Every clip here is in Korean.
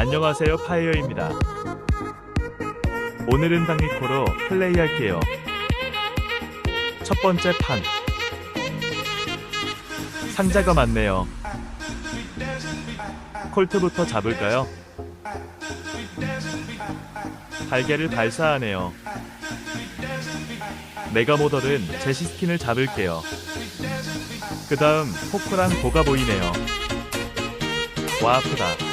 안녕하세요 파이어입니다. 오늘은 당리코로 플레이할게요. 첫 번째 판. 상자가 많네요. 콜트부터 잡을까요? 달걀을 발사하네요. 메가모델은 제시 스킨을 잡을게요. 그 다음 포크랑 보가 보이네요. 와 아프다.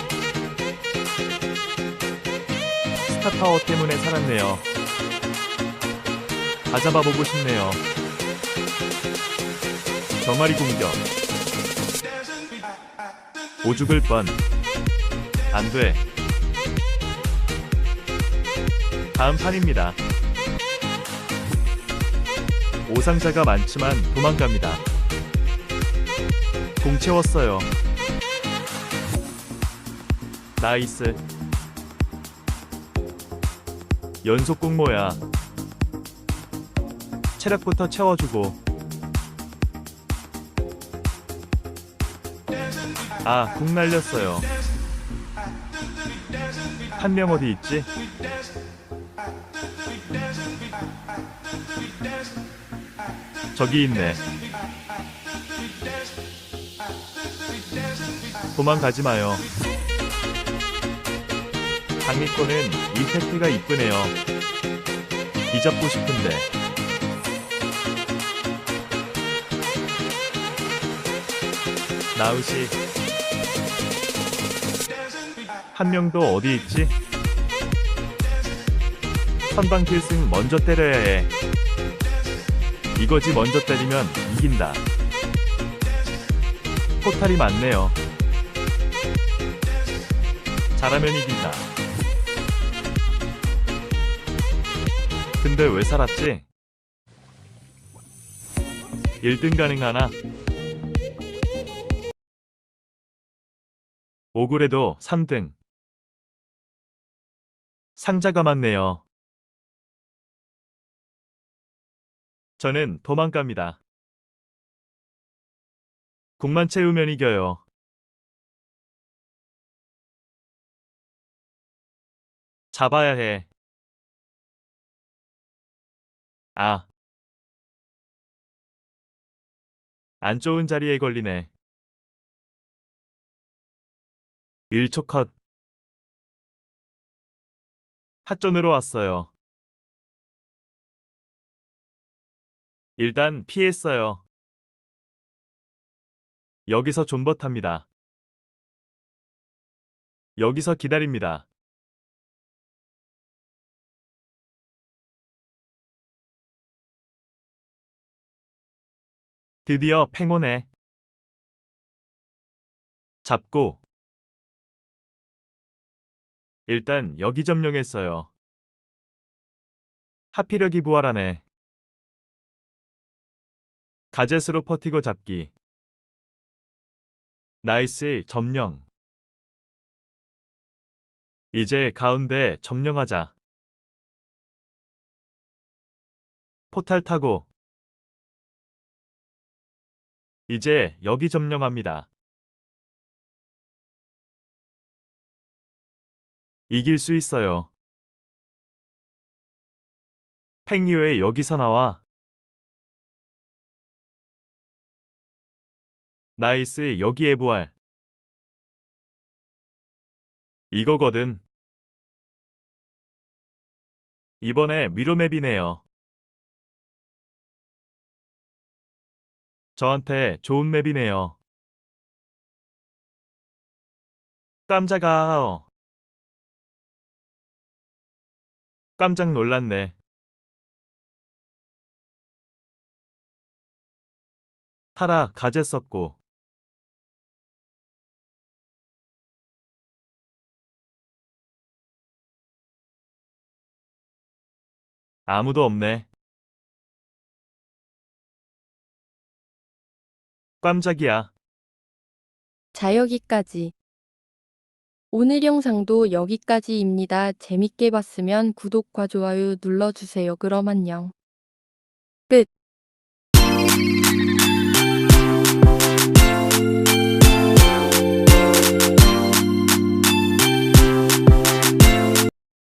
스타파워 때문에 살았네요. 다 잡아보고 싶네요. 정아리 공격. 오죽을 뻔. 안 돼. 다음 판입니다. 오상자가 많지만 도망갑니다. 공 채웠어요. 나이스. 연속 공모야. 체력부터 채워주고. 아, 공 날렸어요. 한 명 어디 있지? 저기 있네. 도망가지 마요. 장미꽃은 이펙트가 이쁘네요. 뒤잡고 싶은데. 나우시. 한 명도 어디 있지? 선방 필승 먼저 때려야 해. 이거지 먼저 때리면 이긴다. 포탈이 많네요. 잘하면 이긴다. 근데 왜 살았지? 1등 가능하나? 오굴에도 3등. 상자가 많네요. 저는 도망갑니다. 공만 채우면 이겨요. 잡아야 해. 아. 안 좋은 자리에 걸리네. 1초 컷. 핫존으로 왔어요. 일단 피했어요. 여기서 존버탑니다. 여기서 기다립니다. 드디어 팽오네. 잡고. 일단 여기 점령했어요. 하피력이 부활하네. 가젯으로 버티고 잡기. 나이스 점령. 이제 가운데 점령하자. 포탈 타고. 이제 여기 점령합니다. 이길 수 있어요. 왜 여기서 나와? 나이스 여기에 부활. 이거거든. 이번에 미로맵이네요. 저한테 좋은 맵이네요. 깜짝아. 깜짝 놀랐네. 타라 가재 썼고. 아무도 없네. 깜짝이야. 자 여기까지. 오늘 영상도 여기까지입니다. 재밌게 봤으면 구독과 좋아요 눌러주세요. 그럼 안녕. 끝.